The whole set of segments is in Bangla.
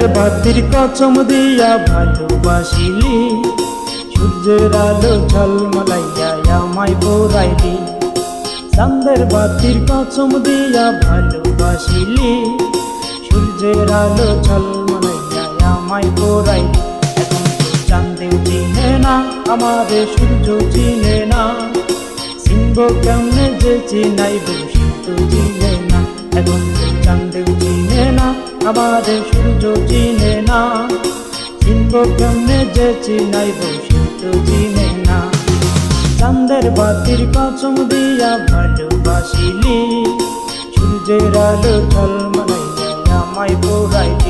বাতির কচম দিয়া ভালোবাসিলি। সূর্যের আলো ঝলমলাইয়া আমায় পোড়াইলি। চান্দের বাতির কচম দিয়া ভালোবাসিলি। সূর্যের আলো ঝলমলাইয়া আমায় পোড়াইলি। এখন তো চান্দেও চিনে না, আমারে সূর্য চিনে না। সিংহ কেমনে যে চিনাইব সূর্য চিনে না। এখন তো চান্দেও চিনে না আমারে সূর্য চিনে না। শিল্প কেমনে যে চিনাইব সূর্য চিনে না। চান্দের বাতির কচম দিয়া ভালোবাসিলি। সূর্যের আলো ঝলমাই আমায় পোড়াইলি।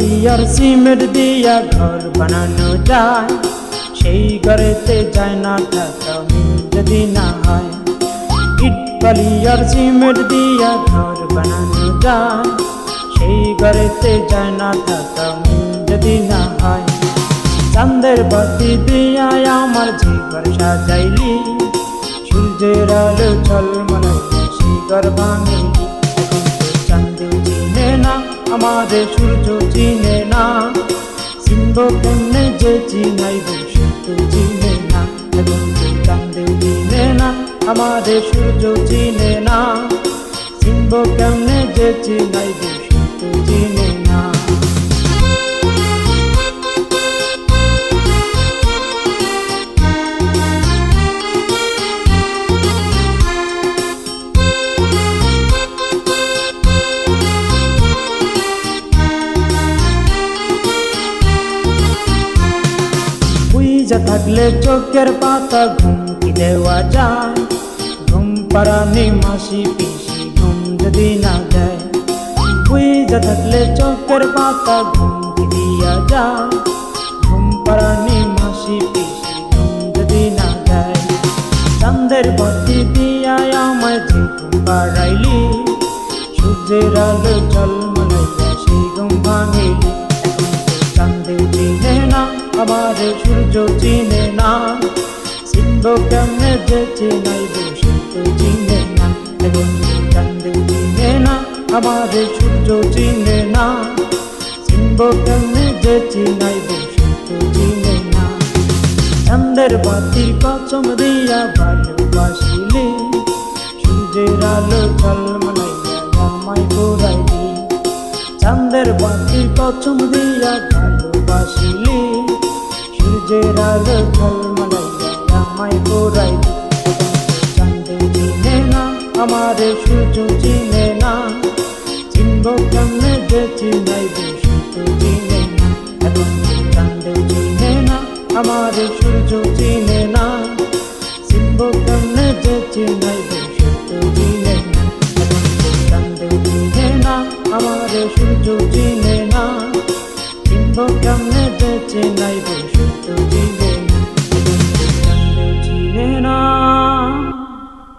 ইটবালি আর সিমেন্ট দিয়া ঘর বানানো যায়। সেই ঘরেতে যায় না যদি না হয়। ইটবালি আর সিমেন্ট দিয়া ঘর বানানো যায়। সেই ঘরেতে যায় না টাকা যদি না হয়। চান্দের বাতি দিয়া আমার যে ঘর সাজাইলি। সূর্যের আলো ঝলমলাইয়া সেই ঘর ভাঙিলি আমাদের সূর্য চিনে না। সিংহ কেমনে যে চিনাইব সূর্য চিনে না। এবং চান্দেও চিনে না, আমাদের সূর্য চিনে না। সিংহ কেমনে যে চিনাইব সূর্য চিনে বুঝা থাকলে চোখের পাতা ঘুম কি দেওয়া যায়। ঘুম পারানি মাসি পিসি ঘুম যদি না দেয়। বুঝা থাকলে চোখের পাতা ঘুম কি দিয়া যায়। ঘুম পারানি মাসি পিসি ঘুম যদি না দেয়। চান্দের বাতি দিয়া আমায় ঘুম পাড়াইলি সূর্যের আলো ঝলমলাইয়া সিংহ কেমনে যে চিনাইব সূর্য চিনে না। এখন তো চান্দেও চিনে না? আমার সূর্য চিনে না। সিংহ কেমনে যে চিনাইব সূর্য চিনে না। চান্দের বাতির কচম দিয়া ভালোবাসিলি সূর্যের আলো ঝলমলাইয়া আমায় পোড়াইলি। চান্দের বাতির কচম দিয়া ভালোবাসিলি সূর্যের আলো ঝলমলাইয়া আমারে সূর্য চিনে না চিনব কেমনে যে চিনাইব চিনে না চিনে না, আমারে সূর্য চিনে না চিনব কেমনে যে চিনাইব চিনে না চিনে না, আমারে সূর্য চিনে না চিনব কেমনে